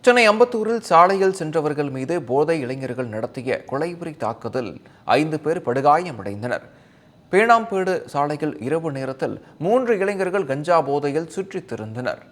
சென்னை அம்பத்தூரில் சாலையில் சென்றவர்கள் மீது போதை இளைஞர்கள் நடத்திய கொலைபுரி தாக்குதல். ஐந்து பேர் படுகாயமடைந்தனர். பேணாம்பேடு சாலையில் இரவு நேரத்தில் மூன்று இளைஞர்கள் கஞ்சா போதையில் சுற்றித் திருந்தனர்.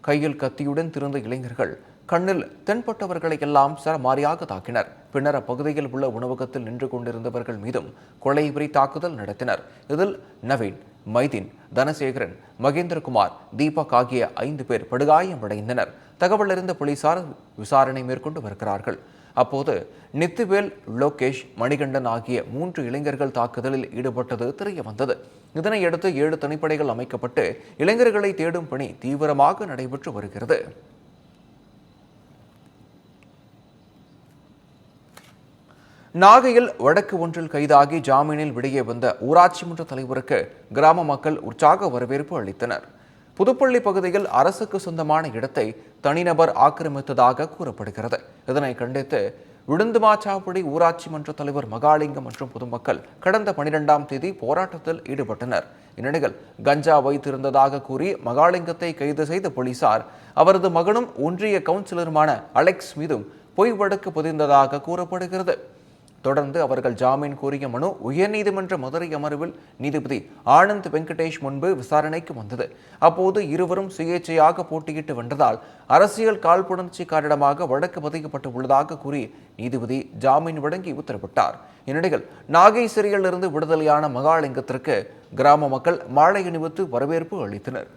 கையில் கத்தியுடன் திருந்த இளைஞர்கள் கண்ணில் தென்பட்டவர்களை எல்லாம் சரமாரியாக தாக்கினர். பின்னர் அப்பகுதியில் உள்ள உணவகத்தில் நின்று கொண்டிருந்தவர்கள் மீதும் கொலைபுரி தாக்குதல் நடத்தினர். இதில் நவீன் மைதீன் தனசேகரன் மகேந்திரகுமார் தீபக் ஆகிய ஐந்து பேர் படுகாயமடைந்தனர். தகவலறிந்த போலீசார் விசாரணை மேற்கொண்டு வருகிறார்கள். அப்போது நித்துவேல் லோகேஷ் மணிகண்டன் ஆகிய மூன்று இளைஞர்கள் தாக்குதலில் ஈடுபட்டது தெரிய வந்தது இதனையடுத்து ஏழு தனிப்படைகள் அமைக்கப்பட்டு இளைஞர்களை தேடும் பணி தீவிரமாக நடைபெற்று வருகிறது. நாகையில் வடக்கு ஒன்றில் கைதாகி ஜாமீனில் வெளியே வந்த ஊராட்சி மன்ற தலைவருக்கு கிராம மக்கள் உற்சாக வரவேற்பு அளித்தனர். புதுப்பள்ளி பகுதியில் அரசுக்கு சொந்தமான இடத்தை தனிநபர் ஆக்கிரமித்ததாக கூறப்படுகிறது. இதனை கண்டித்து விழுந்துமாச்சாவடி ஊராட்சி மன்ற தலைவர் மகாலிங்கம் மற்றும் பொதுமக்கள் கடந்த பனிரெண்டாம் தேதி போராட்டத்தில் ஈடுபட்டனர். இந்நிலையில் கஞ்சா வைத்திருந்ததாக கூறி மகாலிங்கத்தை கைது செய்த போலீசார் அவரது மகனும் ஒன்றிய கவுன்சிலருமான அலெக்ஸ் மீதும் பொய் வழக்கு பதிந்ததாக கூறப்படுகிறது. தொடர்ந்து அவர்கள் ஜாமீன் கோரிய மனு உயர்நீதிமன்ற மதுரை அமர்வில் நீதிபதி ஆனந்த் வெங்கடேஷ் முன்பு விசாரணைக்கு வந்தது. அப்போது இருவரும் சுயேட்சையாக போட்டியிட்டு வென்றதால் அரசியல் காழ்ப்புணர்ச்சி காரணமாக வழக்கு பதிக்கப்பட்டு உள்ளதாக கூறி நீதிபதி ஜாமீன் வழங்கி உத்தரவிட்டார். இந்நிலையில் நாகை சிறையிலிருந்து விடுதலையான மகாலிங்கத்திற்கு கிராம மக்கள் மாலை அணிவித்து வரவேற்பு அளித்தனர்.